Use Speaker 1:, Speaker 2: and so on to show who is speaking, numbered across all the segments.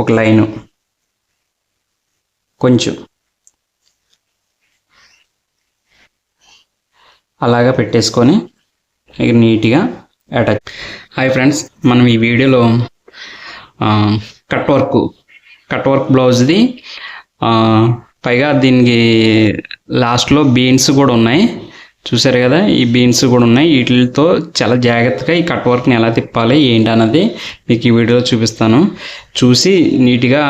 Speaker 1: ఒక లైను. కొంచెం. అలాగా పెట్టేసుకొని ఇక నీట్గా అటాచ్. హాయ్ ఫ్రెండ్స్ మనం ఈ వీడియోలో కట్ వర్క్ కట్ వర్క్ బ్లౌజ్ది పైగా దీనికి లాస్ట్లో బీన్స్ కూడా ఉన్నాయి. చూసారు కదా ఈ బీన్స్ కూడా ఉన్నాయి. వీటితో చాలా జాగ్రత్తగా ఈ కట్ వర్క్ని ఎలా తిప్పాలి ఏంటి అన్నది మీకు ఈ వీడియోలో చూపిస్తాను. చూసి నీట్గా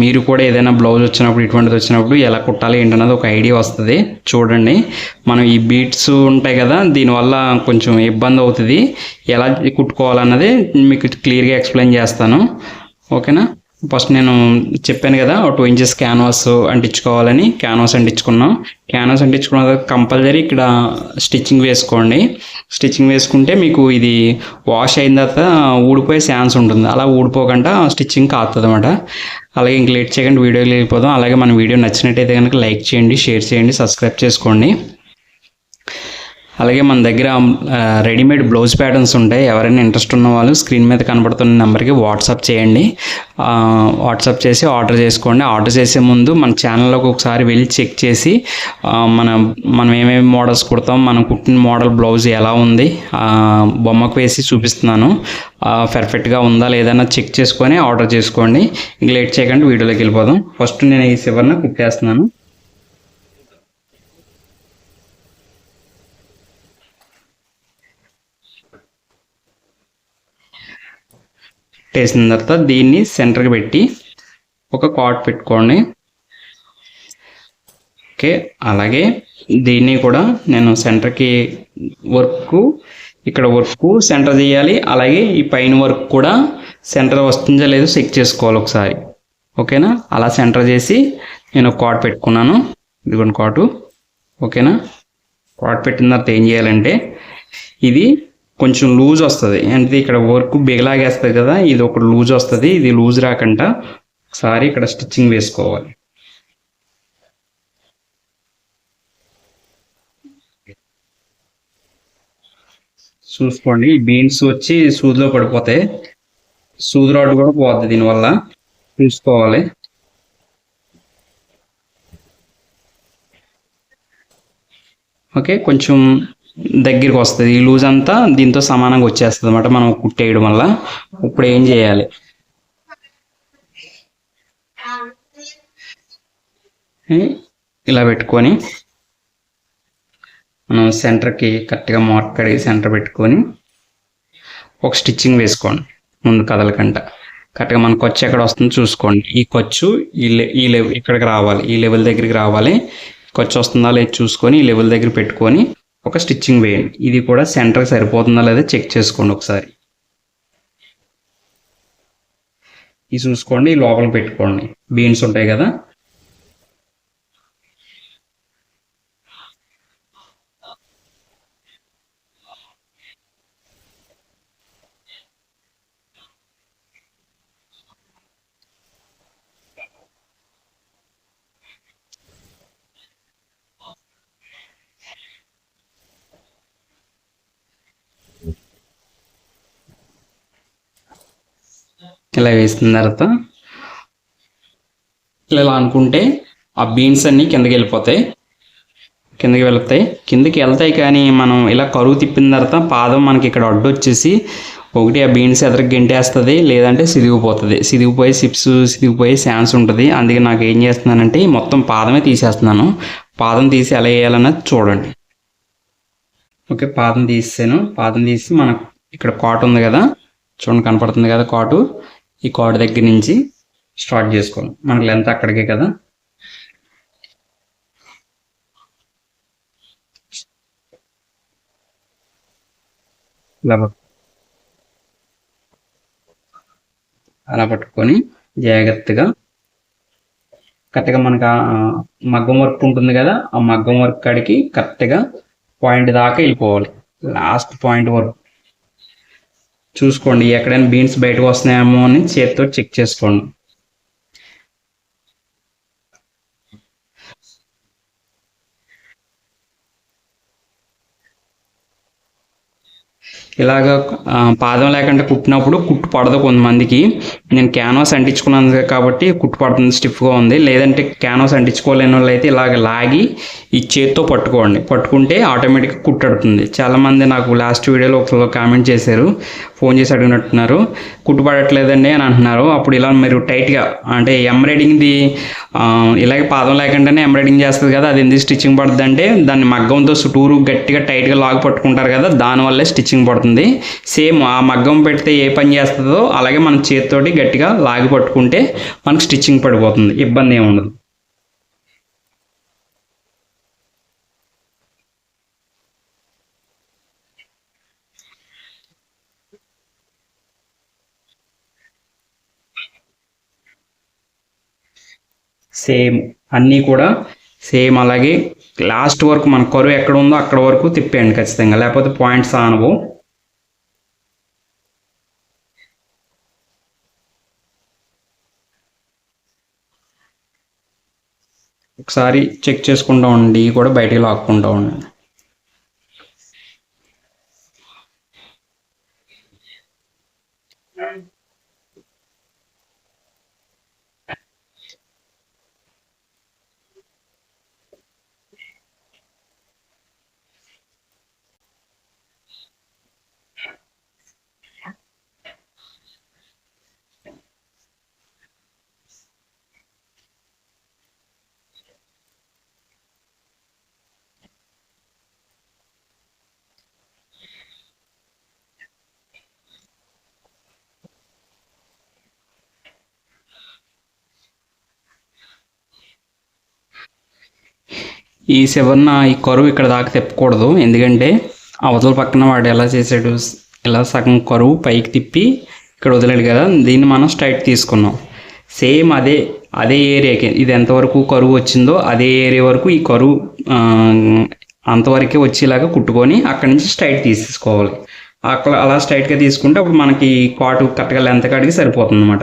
Speaker 1: మీరు కూడా ఏదైనా బ్లౌజ్ వచ్చినప్పుడు ఇటువంటిది వచ్చినప్పుడు ఎలా కుట్టాలి ఏంటన్నది ఒక ఐడియా వస్తుంది. చూడండి. మనం ఈ బీట్స్ ఉంటాయి కదా దీనివల్ల కొంచెం ఇబ్బంది అవుతుంది. ఎలా కుట్టుకోవాలన్నది మీకు క్లియర్గా ఎక్స్ప్లెయిన్ చేస్తాను. ఓకేనా? ఫస్ట్ నేను చెప్పాను కదా టూ ఇంచెస్ క్యాన్వాస్ అంటించుకోవాలని క్యాన్వాస్ అంటించుకున్నాం. క్యాన్వాస్ అంటించుకున్న తర్వాత కంపల్సరీ ఇక్కడ స్టిచ్చింగ్ వేసుకోండి. స్టిచ్చింగ్ వేసుకుంటే మీకు ఇది వాష్ అయిన తర్వాత ఊడిపోయే ఛాన్స్ ఉంటుంది. అలా ఊడిపోకుండా స్టిచ్చింగ్ కాస్తుంది అనమాట అలాగే ఇంక లేట్ చేయకుండా వీడియోకి వెళ్ళిపోదాం. అలాగే మన వీడియో నచ్చినట్టయితే కనుక లైక్ చేయండి షేర్ చేయండి సబ్స్క్రైబ్ చేసుకోండి. అలాగే మన దగ్గర రెడీమేడ్ బ్లౌజ్ ప్యాటర్న్స్ ఉంటాయి. ఎవరైనా ఇంట్రెస్ట్ ఉన్న వాళ్ళు స్క్రీన్ మీద కనబడుతున్న నెంబర్కి వాట్సాప్ చేయండి. వాట్సాప్ చేసి ఆర్డర్ చేసుకోండి. ఆర్డర్ చేసే ముందు మన ఛానల్లోకి ఒకసారి వెళ్ళి చెక్ చేసి మన మనం ఏమేమి మోడల్స్ కుడతాం మనం కుట్టిన మోడల్ బ్లౌజ్ ఎలా ఉంది బొమ్మకు వేసి చూపిస్తున్నాను. పర్ఫెక్ట్గా ఉందా లేదన్నా చెక్ చేసుకొని ఆర్డర్ చేసుకోండి. ఇంక లేట్ చేయకుండా వీడియోలోకి వెళ్ళిపోదాం. ఫస్ట్ నేను ఈ చివరిన కుట్టేస్తున్నాను. వేసిన తర్వాత దీన్ని సెంటర్కి పెట్టి ఒక కాట్ పెట్టుకోండి. ఓకే అలాగే దీన్ని కూడా నేను సెంటర్కి వర్క్ ఇక్కడ వర్క్ సెంటర్ చేయాలి అలాగే ఈ పైన వర్క్ కూడా సెంటర్ వస్తుందో లేదో చెక్ చేసుకోవాలి ఒకసారి. ఓకేనా? అలా సెంటర్ చేసి నేను ఒక కాట్ పెట్టుకున్నాను. ఇదిగోండి కాటు ఓకేనా? కాట్ పెట్టిన తర్వాత ఏం చేయాలంటే ఇది కొంచెం లూజ్ వస్తుంది. అంటే ఇక్కడ వర్క్ బిగలాగేస్తుంది కదా ఇది ఒకటి లూజ్ వస్తుంది ఇది లూజ్ రాకుండా ఒకసారి ఇక్కడ స్టిచ్చింగ్ వేసుకోవాలి. చూసుకోండి బీన్స్ వచ్చి సూదిలో పడిపోతాయి. సూది రాడ్ కూడా పోద్ది దీనివల్ల. చూసుకోవాలి. ఓకే కొంచెం దగ్గరికి వస్తుంది. ఈ లూజ్ అంతా దీంతో సమానంగా వచ్చేస్తుంది అనమాట మనం కుట్టేయడం వల్ల. ఇప్పుడు ఏం చేయాలి? ఇలా పెట్టుకొని మనం సెంటర్కి కరెక్ట్గా మార్క్ కడిగి సెంటర్ పెట్టుకొని ఒక స్టిచ్చింగ్ వేసుకోండి. ముందు కదలకంట కరెక్ట్గా మన ఖర్చు ఎక్కడ వస్తుందో చూసుకోండి. ఈ ఖర్చు ఈ ఈ లెవెల్ ఇక్కడికి రావాలి. ఈ లెవెల్ దగ్గరికి రావాలి. ఖర్చు వస్తుందా లేదు చూసుకొని ఈ లెవెల్ దగ్గర పెట్టుకొని ఒక స్టిచ్చింగ్ వేయండి. ఇది కూడా సెంటర్కి సరిపోతుందా లేదా చెక్ చేసుకోండి ఒకసారి. ఇది చూసుకోండి లోపల పెట్టుకోండి. బీన్స్ ఉంటాయి కదా ఇలా వేసిన తర్వాత ఇలా అనుకుంటే ఆ బీన్స్ అన్నీ కిందకి వెళ్ళిపోతాయి. కిందకి వెళ్తాయి. కిందకి వెళ్తాయి కానీ మనం ఇలా కరువు తిప్పిన తర్వాత పాదం మనకి ఇక్కడ అడ్డు వచ్చేసి ఒకటి ఆ బీన్స్ ఎదరికి గెంటేస్తుంది లేదంటే సిదిగిపోతుంది. సిదిగిపోయి సిప్స్ సిదిగిపోయే శాన్స్ ఉంటుంది. అందుకే నాకు ఏం చేస్తున్నానంటే మొత్తం పాదమే తీసేస్తున్నాను. పాదం తీసి ఎలా వేయాలన్నది చూడండి. ఓకే పాదం తీసాను పాదం తీసి మనకు ఇక్కడ కాట్ ఉంది కదా. చూడండి కనపడుతుంది కదా కాటు. ఈ కాట్ దగ్గర నుంచి స్టార్ట్ చేసుకోవాలి. మనకు లెంత్ అక్కడికే కదా. అలా పట్టుకొని జాగ్రత్తగా కరెక్ట్గా మనకు మగ్గం వర్క్ ఉంటుంది కదా ఆ మగ్గం వర్క్ కాడికి కరెక్ట్గా పాయింట్ దాకా వెళ్ళిపోవాలి. లాస్ట్ పాయింట్ వరకు. చూసుకోండి ఎక్కడైనా బీన్స్ బయటకు వస్తున్నాయేమో అని చేతితో చెక్ చేసుకోండి. ఇలాగ పాదం లేకుండా కుట్టినప్పుడు కుట్టు పడదు కొంతమందికి. నేను క్యాన్వాస్ అంటించుకున్నాను కాబట్టి కుట్టు పడుతుంది స్టిఫ్గా ఉంది. లేదంటే క్యాన్వాస్ అంటించుకోలేని వాళ్ళు అయితే ఇలాగ లాగి ఈ చేత్తో పట్టుకోండి. పట్టుకుంటే ఆటోమేటిక్గా కుట్టడుతుంది. చాలామంది నాకు లాస్ట్ వీడియోలో ఒకరు కామెంట్ చేశారు. ఫోన్ చేసి అడిగినట్టున్నారు. కుట్టు పడట్లేదండి అని అంటున్నారు. అప్పుడు ఇలా మీరు టైట్గా అంటే ఎంబ్రాయిడింగ్ది ఇలాగే పాదం లేకుండానే ఎంబ్రాయిడింగ్ చేస్తుంది కదా అది ఎందుకు స్టిచ్చింగ్ పడుతుంది అంటే దాన్ని మగ్గంతో చుట్టూరు గట్టిగా టైట్గా లాగు పట్టుకుంటారు కదా దానివల్లే స్టిచ్చింగ్ పడుతుంది. సేమ్ ఆ మగ్గం పెడితే ఏ పని చేస్తుందో అలాగే మనం చేతితోటి గట్టిగా లాగి పట్టుకుంటే మనకు స్టిచ్చింగ్ పడిపోతుంది. ఇబ్బంది ఏమి ఉండదు. సేమ్ అన్నీ కూడా సేమ్ అలాగే లాస్ట్ వరకు మన కరువు ఎక్కడ ఉందో అక్కడ వరకు తిప్పేయండి ఖచ్చితంగా. లేకపోతే పాయింట్స్ ఆనవు. ఒకసారి చెక్ చేసుకుంటూ ఉండి కూడా బయటికి లాక్కుంటూ ఉండండి. ఈ చివరిన ఈ కరువు ఇక్కడ దాకా తిప్పకూడదు. ఎందుకంటే అవతల పక్కన వాడు ఎలా చేసాడు ఇలా సగం కరువు పైకి తిప్పి ఇక్కడ వదిలేడు కదా? దీన్ని మనం స్ట్రైట్ తీసుకున్నాం. సేమ్ అదే అదే ఏరియాకి ఇది ఎంతవరకు కరువు వచ్చిందో అదే ఏరియా వరకు ఈ కరువు అంతవరకే వచ్చేలాగా కుట్టుకొని అక్కడి నుంచి స్ట్రైట్ తీసేసుకోవాలి. అక్కడ అలా స్ట్రైట్గా తీసుకుంటే అప్పుడు మనకి కాటు కరెక్ట్గా లెంత్ కాడికి సరిపోతుంది అనమాట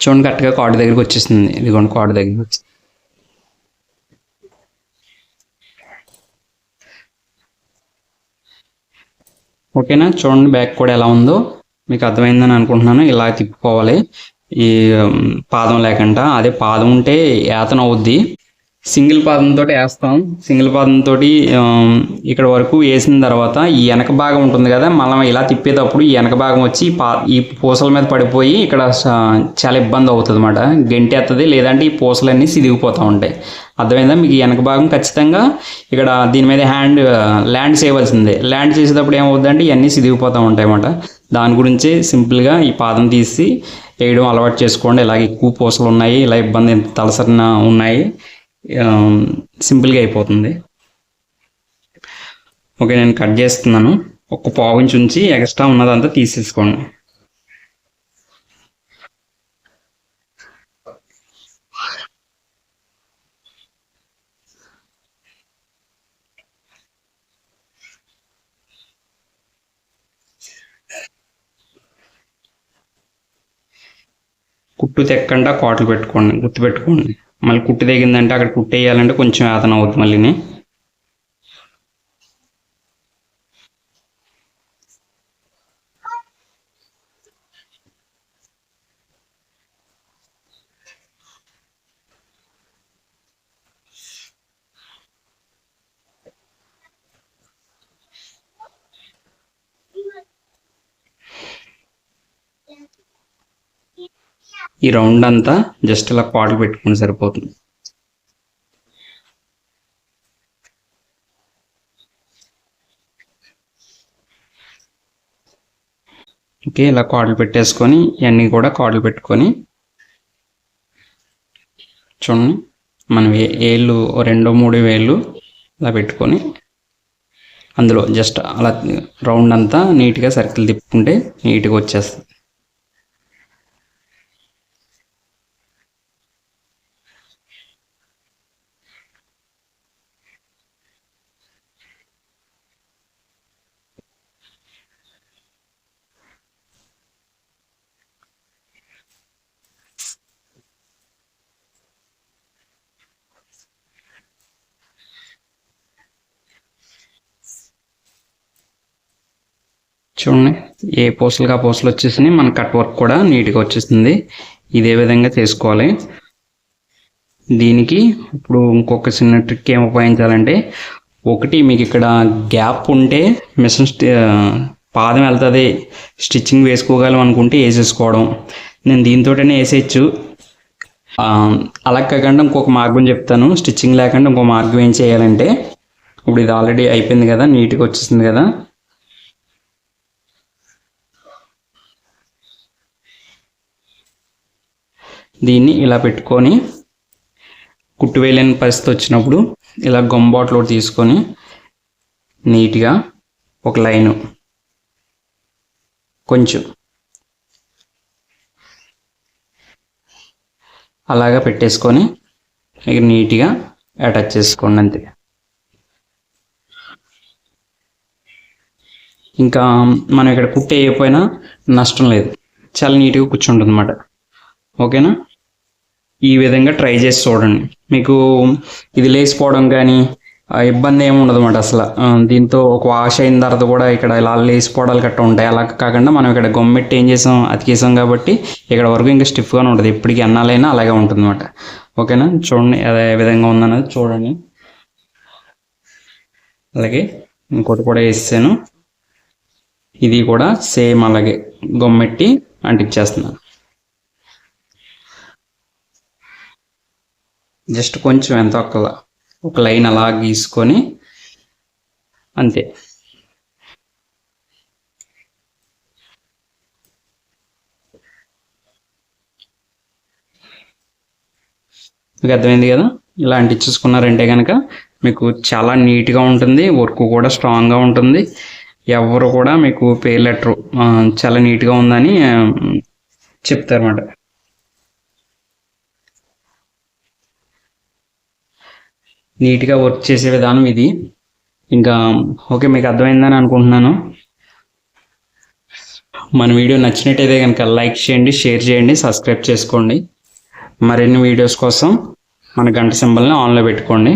Speaker 1: చూడండి కరెక్ట్గా కోట దగ్గరికి వచ్చేసింది. ఇదిగోండి కోట దగ్గరికి వచ్చి ఓకేనా? చూడండి బ్యాక్ కూడా ఎలా ఉందో. మీకు అర్థమైందని అనుకుంటున్నాను. ఇలా తిప్పుకోవాలి. ఈ పాదం లేకుండా అదే పాదం ఉంటే యాతన అవుద్ది. సింగిల్ పాదంతో వేస్తాం. సింగిల్ పాదంతో ఇక్కడ వరకు వేసిన తర్వాత ఈ వెనక భాగం ఉంటుంది కదా మనం ఇలా తిప్పేటప్పుడు ఈ వెనక భాగం వచ్చి ఈ పా ఈ పూసల మీద పడిపోయి ఇక్కడ చాలా ఇబ్బంది అవుతుంది అనమాట గెంటేస్తుంది లేదంటే ఈ పూసలన్నీ సిదిగిపోతూ ఉంటాయి. అర్థమైందా? మీకు ఈ వెనక భాగం ఖచ్చితంగా ఇక్కడ దీని మీద హ్యాండ్ ల్యాండ్ చేయవలసిందే. ల్యాండ్ చేసేటప్పుడు ఏమవుతుందంటే ఇవన్నీ సిదిగిపోతూ ఉంటాయి అన్నమాట దాని గురించే సింపుల్గా ఈ పాదం తీసి వేయడం అలవాటు చేసుకోండి. ఇలాగ ఎక్కువ పూసలు ఉన్నాయి ఇలా ఇబ్బంది తలసరిన ఉన్నాయి. Um, సింపుల్గా అయిపోతుంది. ఓకే నేను కట్ చేస్తున్నాను. ఒక పావు ఇంచు ఉంచి ఎక్స్ట్రా ఉన్నదంతా తీసేసుకోండి. కుట్టు తెక్కుండా కోటలు పెట్టుకోండి గుర్తు పెట్టుకోండి మళ్ళీ కుట్టు తెగిందంటే అక్కడ కుట్టేయాలంటే కొంచెం వేతన అవుతుంది మళ్ళీని. ఈ రౌండ్ అంతా జస్ట్ ఇలా పాటలు పెట్టుకుని సరిపోతుంది. ఓకే ఇలా కాట్లు పెట్టేసుకొని ఇవన్నీ కూడా కాట్లు పెట్టుకొని చూడండి మనం వేళ్ళు ఏళ్ళు రెండో మూడు వేళ్ళు ఇలా పెట్టుకొని అందులో జస్ట్ అలా రౌండ్ అంతా నీట్గా సర్కిల్ తిప్పుకుంటే నీట్గా వచ్చేస్తుంది. చూడండి. ఏ పూసలుగా పూసలు వచ్చేసినాయి. మన కట్ వర్క్ కూడా నీట్గా వచ్చేస్తుంది ఇదే విధంగా చేసుకోవాలి. దీనికి ఇప్పుడు ఇంకొక చిన్న ట్రిక్ ఏం ఉపయోగించాలంటే ఒకటి మీకు ఇక్కడ గ్యాప్ ఉంటే మిషన్ స్టి- పాదం వెళ్తుంది. స్టిచ్చింగ్ వేసుకోగలం అనుకుంటే వేసేసుకోవడం. నేను దీంతోటనే వేసేయచ్చు. అలా కాకుండా ఇంకొక మార్గం చెప్తాను. స్టిచ్చింగ్ లేకుండా ఇంకో మార్గం ఏం చేయాలంటే ఇప్పుడు ఇది ఆల్రెడీ అయిపోయింది కదా నీట్గా వచ్చేసింది కదా. దీన్ని ఇలా పెట్టుకొని కుట్టు వేయలేని పరిస్థితి వచ్చినప్పుడు ఇలా గొంబాట్లో తీసుకొని నీట్గా ఒక లైను కొంచెం అలాగా పెట్టేసుకొని ఇక నీట్గా అటాచ్ చేసుకోండి అంతే. ఇంకా మనం ఇక్కడ కుట్టేయకపోయినా నష్టం లేదు. చాలా నీట్గా కూర్చుంటుంది అన్నమాట. ఓకేనా? ఈ విధంగా ట్రై చేసి చూడండి. మీకు ఇది లేచిపోవడం కానీ ఇబ్బంది ఏమి ఉండదు అనమాట అసలు. దీంతో ఒక వాష్ అయిన తర్వాత కూడా ఇక్కడ ఇలా లేచిపోవడాలు గట్రా ఉంటాయి. అలా కాకుండా మనం ఇక్కడ గమ్మెట్టి ఏం చేసాం అతికేసాం కాబట్టి ఇక్కడ వరకు ఇంకా స్టిఫ్గానే ఉంటుంది. ఇప్పటికి అన్నాలైనా అలాగే ఉంటుంది అనమాట ఓకేనా? చూడండి అదే విధంగా ఉందన్నది చూడండి. అలాగే ఇంకోటి కూడా వేసాను ఇది కూడా సేమ్ అలాగే గమ్మెట్టి అంటించేస్తున్నాను. జస్ట్ కొంచెం ఎంత ఒక ఒక లైన్ అలా గీసుకొని అంతే. మీకు అర్థమైంది కదా? ఇలా అంటించేసుకున్నారంటే కనుక మీకు చాలా నీట్గా ఉంటుంది వర్క్ కూడా స్ట్రాంగ్గా ఉంటుంది. ఎవరు కూడా మీకు పేర్ లెటరు చాలా నీట్గా ఉందని చెప్తారన్నమాట. నీట్గా వర్క్ చేసే విధానం ఇది. ఇంకా ఓకే మీకు అర్థమైందని అనుకుంటున్నాను. మన వీడియో నచ్చినట్టయితే కనుక లైక్ చేయండి షేర్ చేయండి సబ్స్క్రైబ్ చేసుకోండి. మరిన్ని వీడియోస్ కోసం మన గంట సింబల్ని ఆన్లో పెట్టుకోండి.